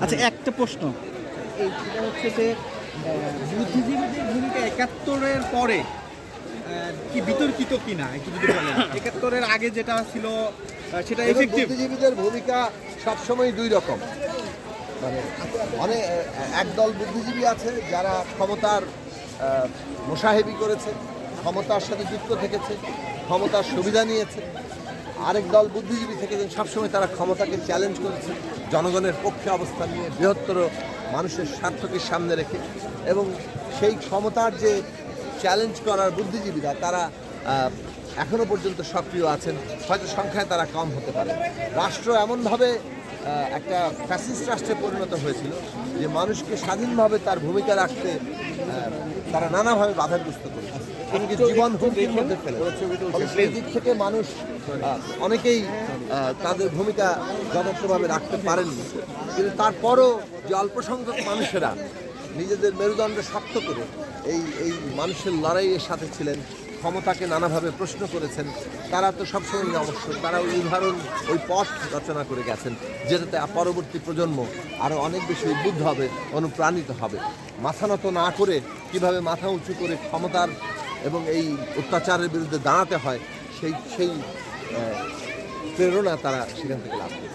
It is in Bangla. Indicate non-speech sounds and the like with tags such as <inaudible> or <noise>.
আচ্ছা একটা প্রশ্ন। এই সেটা হচ্ছে যে বুদ্ধিজীবীদের ভূমিকা একাত্তরের পরে কি বিতর্কিত কিনা একটু যদি বলেন। <laughs> একাত্তরের আগে যেটা ছিল সেটা এফেক্টিভ বুদ্ধিজীবীদের ভূমিকা সবসময় দুই রকম। মানে অনেক একদল বুদ্ধিজীবী আছে যারা ক্ষমতার আহ, মোসাহেবি করেছে ক্ষমতার সাথে যুক্ত থেকেছে ক্ষমতার সুবিধা নিয়েছে। আরেক দল বুদ্ধিজীবী থেকেছেন, সবসময় তারা ক্ষমতাকে চ্যালেঞ্জ করেছে, জনগণের পক্ষে অবস্থান নিয়ে বৃহত্তর মানুষের স্বার্থকে সামনে রেখে এবং সেই ক্ষমতার যে চ্যালেঞ্জ করার বুদ্ধিজীবীরা, তারা এখনও পর্যন্ত সক্রিয় আছেন, হয়তো সংখ্যায় তারা কম হতে পারে। রাষ্ট্র এমনভাবে একটা ফ্যাসিস্ট রাষ্ট্রে পরিণত হয়েছিল যে মানুষকে স্বাধীনভাবে তার ভূমিকা রাখতে তারা নানাভাবে বাধাগ্রস্ত করেছে। এমনকি জীবন হুমকির মধ্যে ফেলে সেই দিক থেকে মানুষ অনেকেই তাদের ভূমিকা যথার্থভাবে রাখতে পারেননি। কিন্তু তারপরও যে অল্প সংখ্যক মানুষেরা নিজেদের মেরুদণ্ড শক্ত করে এই এই মানুষের লড়াইয়ের সাথে ছিলেন, ক্ষমতাকে নানাভাবে প্রশ্ন করেছেন, তারা তো সবসময় অবশ্যই তারা ওই উদাহরণ, ওই পথ রচনা করে গেছেন, যেটাতে পরবর্তী প্রজন্ম আরও অনেক বেশি উদ্বুদ্ধ হবে, অনুপ্রাণিত হবে। মাথা নত না করে কীভাবে মাথা উঁচু করে ক্ষমতার এবং এই অত্যাচারের বিরুদ্ধে দাঁড়াতে হয় সেই সেই প্রেরণা তারা সেখান থেকে লাভ করে।